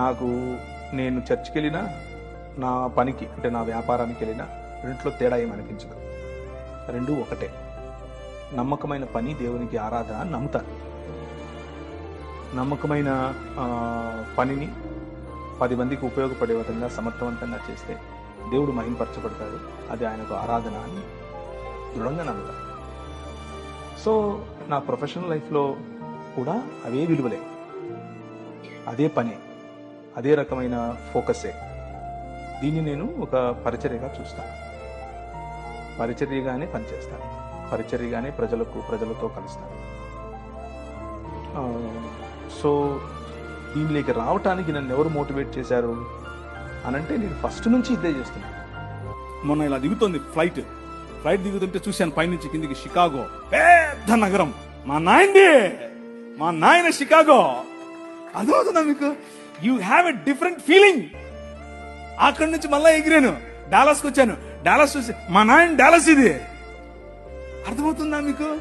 నాకు నేను చర్చికి వెళ్ళినా నా పనికి అంటే నా వ్యాపారానికి వెళ్ళినా రెంట్లో తేడా ఏమనిపించదు రెండు ఒకటే. నమ్మకమైన పని దేవునికి ఆరాధన నమ్ముతారు నమ్ముతాను నమ్మకమైన పనిని పది మందికి ఉపయోగపడే విధంగా సమర్థవంతంగా చేస్తే దేవుడు మహింపరచబడతాడు. అది ఆయనకు ఆరాధన అని దృఢంగా నమ్ముతాను సో నా ప్రొఫెషనల్ లైఫ్లో కూడా అవే విలువలే. అదే పనే. అదే రకమైన ఫోకసే. దీన్ని నేను ఒక పరిచర్యగా చూస్తాను. పరిచర్యగానే పనిచేస్తాను. పరిచర్యగానే ప్రజలకు ప్రజలతో కలుస్తాను. సో దీనిలోకి రావటానికి నన్ను ఎవరు మోటివేట్ చేశారు? అనంటే నేను ఫస్ట్ నుంచి ఇదే చేస్తున్నాను మొన్న ఇలా దిగుతోంది ఫ్లైట్. ఫ్లైట్ దిగుతుంటే చూశాను పైనుంచి కిందికి షికాగో. పెద్ద నగరం. మా నాయనది మా నాయన షికాగో. అర్థమవుతుందా మీకు? You have a different feeling అక్కడి నుంచి మళ్ళీ ఎగిరాను. డాలస్కి వచ్చాను. డాలస్ చూసి మా నాయన డాలస్ ఇది. అర్థమవుతుందా మీకు?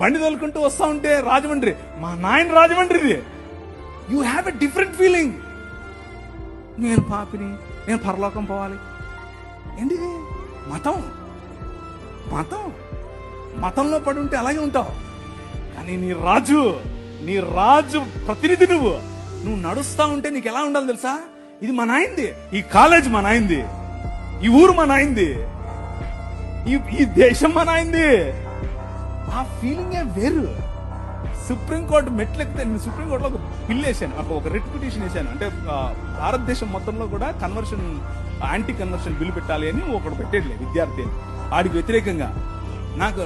బండి తోలుకుంటూ వస్తా ఉంటే రాజమండ్రి. మా నాయన రాజమండ్రిది. You have a different feeling నేను పాపిని నేను పరలోకం పోవాలి. ఏంటి మతం. మతం. మతంలో పడి ఉంటే అలాగే ఉంటావు. కానీ నీ రాజు నీ రాజు ప్రతినిధి నువ్వు. నువ్వు నడుస్తా ఉంటే నీకు ఎలా ఉండాలి తెలుసా? ఇది మా నాయింది ఈ కాలేజ్ మా నాయింది ఈ ఊరు మా నాయింది ఈ ఈ దేశం మా నాయింది ఆ ఫీలింగే వేరు. సుప్రీంకోర్టు మెట్లు ఎక్కితే నేను సుప్రీంకోర్టులో ఒక బిల్ వేసాను. ఒక- ఒక రిట్ పిటిషన్ వేసాను. అంటే భారతదేశం మొత్తంలో కూడా కన్వర్షన్ యాంటీ కన్వర్షన్ బిల్ పెట్టాలి అని ఒకడు పెట్టేట్లే విద్యార్థి ఆడికి వాడికి వ్యతిరేకంగా. నాకు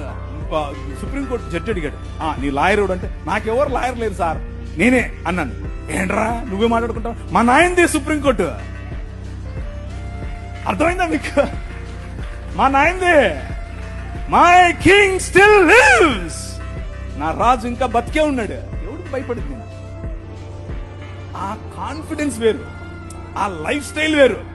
సుప్రీంకోర్టు జడ్జి అడిగాడు. నీ లాయర్ అంటే నాకెవరు లాయర్ లేరు సార్. నేనే అన్నాను. ఏంట్రా? నువ్వే మాట్లాడుకుంటావు? మా నాయనదే సుప్రీంకోర్టు అర్థమైందా మీకు? మా నాయనదే. మై కింగ్ స్టిల్ లివ్స్ నా రాజు ఇంకా బతికే ఉన్నాడు. ఎవరికి భయపడింది? ఆ కాన్ఫిడెన్స్ వేరు. ఆ లైఫ్ స్టైల్ వేరు.